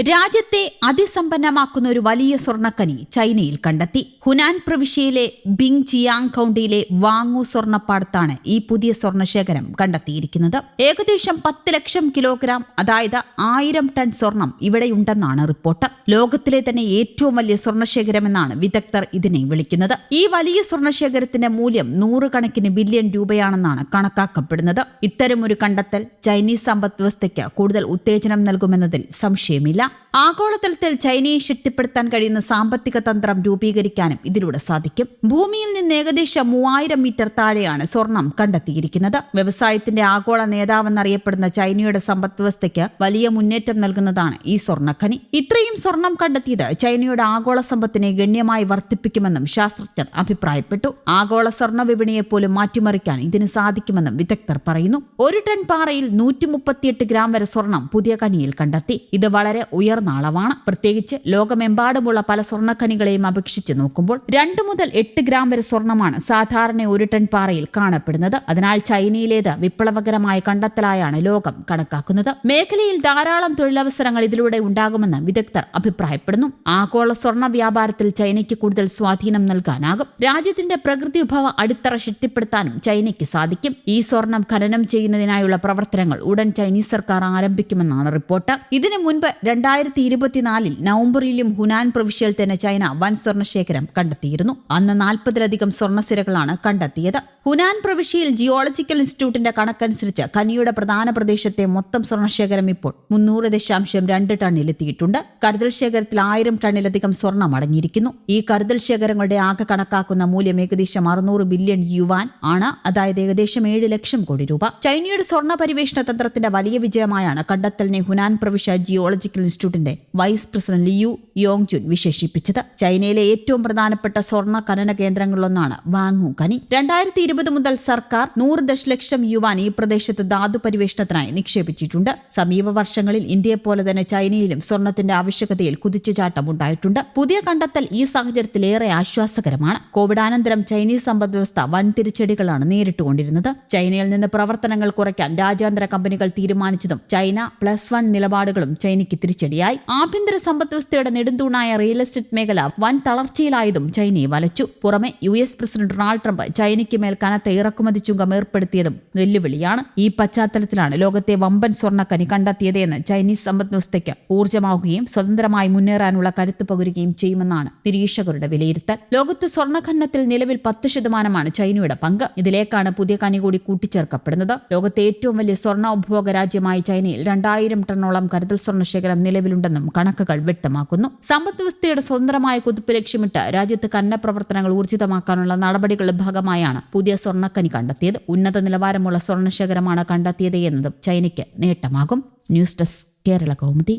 രാജ്യത്തെ അതിസമ്പന്നമാക്കുന്ന ഒരു വലിയ സ്വർണക്കനി ചൈനയിൽ കണ്ടെത്തി. ഹുനാൻ പ്രവിശ്യയിലെ ബിങ് ചിയാങ് കൌണ്ടിയിലെ വാങ്ങു സ്വർണപ്പാടത്താണ് ഈ പുതിയ സ്വർണശേഖരം കണ്ടെത്തിയിരിക്കുന്നത്. ഏകദേശം പത്ത് ലക്ഷം കിലോഗ്രാം അതായത് ആയിരം ടൺ സ്വർണം ഇവിടെയുണ്ടെന്നാണ് റിപ്പോർട്ട്. ലോകത്തിലെ തന്നെ ഏറ്റവും വലിയ സ്വർണശേഖരമെന്നാണ് വിദഗ്ധർ ഇതിനെ വിളിക്കുന്നത്. ഈ വലിയ സ്വർണശേഖരത്തിന്റെ മൂല്യം നൂറുകണക്കിന് ബില്യൺ രൂപയാണെന്നാണ് കണക്കാക്കപ്പെടുന്നത്. ഇത്തരമൊരു കണ്ടെത്തൽ ചൈനീസ് സമ്പദ് വ്യവസ്ഥയ്ക്ക് കൂടുതൽ ഉത്തേജനം നൽകുമെന്നതിൽ സംശയമില്ല. ആഗോളതലത്തിൽ ചൈനയെ ശക്തിപ്പെടുത്താൻ കഴിയുന്ന സാമ്പത്തിക തന്ത്രം രൂപീകരിക്കാനും ഇതിലൂടെ സാധിക്കും. ഭൂമിയിൽ നിന്ന് ഏകദേശം മൂവായിരം മീറ്റർ താഴെയാണ് സ്വർണം കണ്ടെത്തിയിരിക്കുന്നത്. വ്യവസായത്തിന്റെ ആഗോള നേതാവെന്നറിയപ്പെടുന്ന ചൈനയുടെ സമ്പദ്വ്യവസ്ഥയ്ക്ക് വലിയ മുന്നേറ്റം നൽകുന്നതാണ് ഈ സ്വർണഖനി. ഇത്രയും സ്വർണം കണ്ടെത്തിയത് ചൈനയുടെ ആഗോള സമ്പത്തിനെ ഗണ്യമായി വർദ്ധിപ്പിക്കുമെന്നും ശാസ്ത്രജ്ഞർ അഭിപ്രായപ്പെട്ടു. ആഗോള സ്വർണ വിപണിയെ പോലും മാറ്റിമറിക്കാൻ ഇതിന് സാധിക്കുമെന്നും വിദഗ്ധർ പറയുന്നു. ഒരു ടൺ പാറയിൽ നൂറ്റി ഗ്രാം വരെ സ്വർണം പുതിയ കനിയിൽ കണ്ടെത്തി. ഇത് വളരെ ഉയർന്ന അളവാണ്. പ്രത്യേകിച്ച് ലോകമെമ്പാടുമുള്ള പല സ്വർണഖനികളെയും അപേക്ഷിച്ച് നോക്കുമ്പോൾ രണ്ട് മുതൽ എട്ട് ഗ്രാം വരെ സ്വർണമാണ് സാധാരണ ഒരു ടൺ പാറയിൽ കാണപ്പെടുന്നത്. അതിനാൽ ചൈനയിലേത് വിപ്ലവകരമായ കണ്ടെത്തലായാണ് ലോകം കണക്കാക്കുന്നത്. മേഖലയിൽ ധാരാളം തൊഴിലവസരങ്ങൾ ഇതിലൂടെ ഉണ്ടാകുമെന്ന് വിദഗ്ധർ അഭിപ്രായപ്പെടുന്നു. ആഗോള സ്വർണ വ്യാപാരത്തിൽ ചൈനയ്ക്ക് കൂടുതൽ സ്വാധീനം നൽകാനാകും. രാജ്യത്തിന്റെ പ്രകൃതി വിഭവ അടിത്തറ ശക്തിപ്പെടുത്താനും ചൈനയ്ക്ക് സാധിക്കും. ഈ സ്വർണം ഖനനം ചെയ്യുന്നതിനായുള്ള പ്രവർത്തനങ്ങൾ ഉടൻ ചൈനീസ് സർക്കാർ ആരംഭിക്കുമെന്നാണ് റിപ്പോർട്ട്. ഇതിനു മുൻപ് രണ്ടായിരത്തി ഇരുപത്തിനാലിൽ നവംബറിലും ഹുനാൻ പ്രവിശ്യയിൽ തന്നെ ചൈന വൻ സ്വർണശേഖരം കണ്ടെത്തിയിരുന്നു. അന്ന് നാൽപ്പതിലധികം സ്വർണസിരകളാണ് കണ്ടെത്തിയത്. ഹുനാൻ പ്രവിശ്യയിൽ ജിയോളജിക്കൽ ഇൻസ്റ്റിറ്റ്യൂട്ടിന്റെ കണക്കനുസരിച്ച് കനിയുടെ പ്രധാന പ്രദേശത്തെ മൊത്തം സ്വർണശേഖരം ഇപ്പോൾ മുന്നൂറ് ദശാംശം രണ്ട് ടണ്ണിലെത്തിയിട്ടുണ്ട്. കരുതൽ ശേഖരത്തിൽ ആയിരം ടണ്ണിലധികം സ്വർണം അടങ്ങിയിരിക്കുന്നു. ഈ കരുതൽ ശേഖരങ്ങളുടെ ആകെ കണക്കാക്കുന്ന മൂല്യം ഏകദേശം അറുന്നൂറ് ബില്യൺ യുവാൻ ആണ്. അതായത് ഏകദേശം ഏഴ് ലക്ഷം കോടി രൂപ. ചൈനയുടെ സ്വർണ പരിവേഷണ തന്ത്രത്തിന്റെ വലിയ വിജയമായാണ് കണ്ടെത്തലിനെ ഹുനാൻ പ്രവിശ്യ ജിയോളജിക്കൽ ഇൻസ്റ്റിറ്റ്യൂട്ടിന്റെ vice president Liu Yong Jun വിശേഷിപ്പിച്ചത്. ചൈനയിലെ ഏറ്റവും പ്രധാനപ്പെട്ട സ്വർണ ഖനന കേന്ദ്രങ്ങളിലൊന്നാണ് വാങ്ങു ഖനി രണ്ടായിരത്തി ഇരുപത് മുതൽ സർക്കാർ നൂറ് ദശലക്ഷം യുവാൻ ഈ പ്രദേശത്ത് ധാതു പരിവേഷണത്തിനായി നിക്ഷേപിച്ചിട്ടുണ്ട്. സമീപ വർഷങ്ങളിൽ ഇന്ത്യയെ പോലെ തന്നെ ചൈനയിലും സ്വർണത്തിന്റെ ആവശ്യകതയിൽ കുതിച്ചുചാട്ടം ഉണ്ടായിട്ടുണ്ട്. പുതിയ കണ്ടെത്തൽ ഈ സാഹചര്യത്തിൽ ഏറെ ആശ്വാസകരമാണ് കോവിഡാനന്തരം ചൈനീസ് സമ്പദ് വ്യവസ്ഥ വൻ തിരിച്ചടികളാണ് നേരിട്ടുകൊണ്ടിരുന്നത്. ചൈനയിൽ നിന്ന് പ്രവർത്തനങ്ങൾ കുറയ്ക്കാൻ രാജ്യാന്തര കമ്പനികൾ തീരുമാനിച്ചതും ചൈന പ്ലസ് വൺ നിലപാടുകളും ചൈനയ്ക്ക് തിരിച്ചടിയായി ആഭ്യന്തര സമ്പദ് വ്യവസ്ഥയുടെ നെടുന്തൂണായ റിയൽ എസ്റ്റേറ്റ് മേഖല വൻ തളർച്ചയിലായതും ചൈനയെ വലച്ചു. പുറമെ U S president Donald Trump ചൈനയ്ക്ക് മേൽ കനത്ത ഇറക്കുമതി ചുങ്കം ഏർപ്പെടുത്തിയതും വെല്ലുവിളിയാണ്. ഈ പശ്ചാത്തലത്തിലാണ് ലോകത്തെ വമ്പൻ സ്വർണക്കനി കണ്ടെത്തിയതെന്ന് ചൈനീസ് സമ്പദ് വ്യവസ്ഥയ്ക്ക് ഊർജമാവുകയും സ്വതന്ത്രമായി മുന്നേറാനുള്ള കരുത്ത് പകരുകയും ചെയ്യുമെന്നാണ് നിരീക്ഷകരുടെ വിലയിരുത്തൽ. ലോകത്ത് സ്വർണഖനനത്തിൽ നിലവിൽ പത്ത് ശതമാനമാണ് ചൈനയുടെ പങ്ക്. ഇതിലേക്കാണ് പുതിയ കനി കൂടി കൂട്ടിച്ചേർക്കപ്പെടുന്നത്. ലോകത്തെ ഏറ്റവും വലിയ സ്വർണ ഉപഭോഗ രാജ്യമായി ചൈനയിൽ രണ്ടായിരം ടണ്ണോളം കരുതൽ സ്വർണശേഖരം നിലവിലുണ്ടെന്നും കണക്കുകൾ വ്യക്തമാക്കുന്നു. സമ്പദ്വ്യവസ്ഥയുടെ സ്വതന്ത്രമായ കുതിപ്പ് ലക്ഷ്യമിട്ട് രാജ്യത്ത് കന്ന പ്രവർത്തനങ്ങൾ ഊർജിതമാക്കാനുള്ള നടപടികളുടെ ഭാഗമായാണ് പുതിയ സ്വർണക്കനി കണ്ടെത്തിയത്. ഉന്നത നിലവാരമുള്ള സ്വർണശേഖരമാണ് കണ്ടെത്തിയത് എന്നതും ചൈനയ്ക്ക് നേട്ടമാകും. News desk Kerala Kaumudi.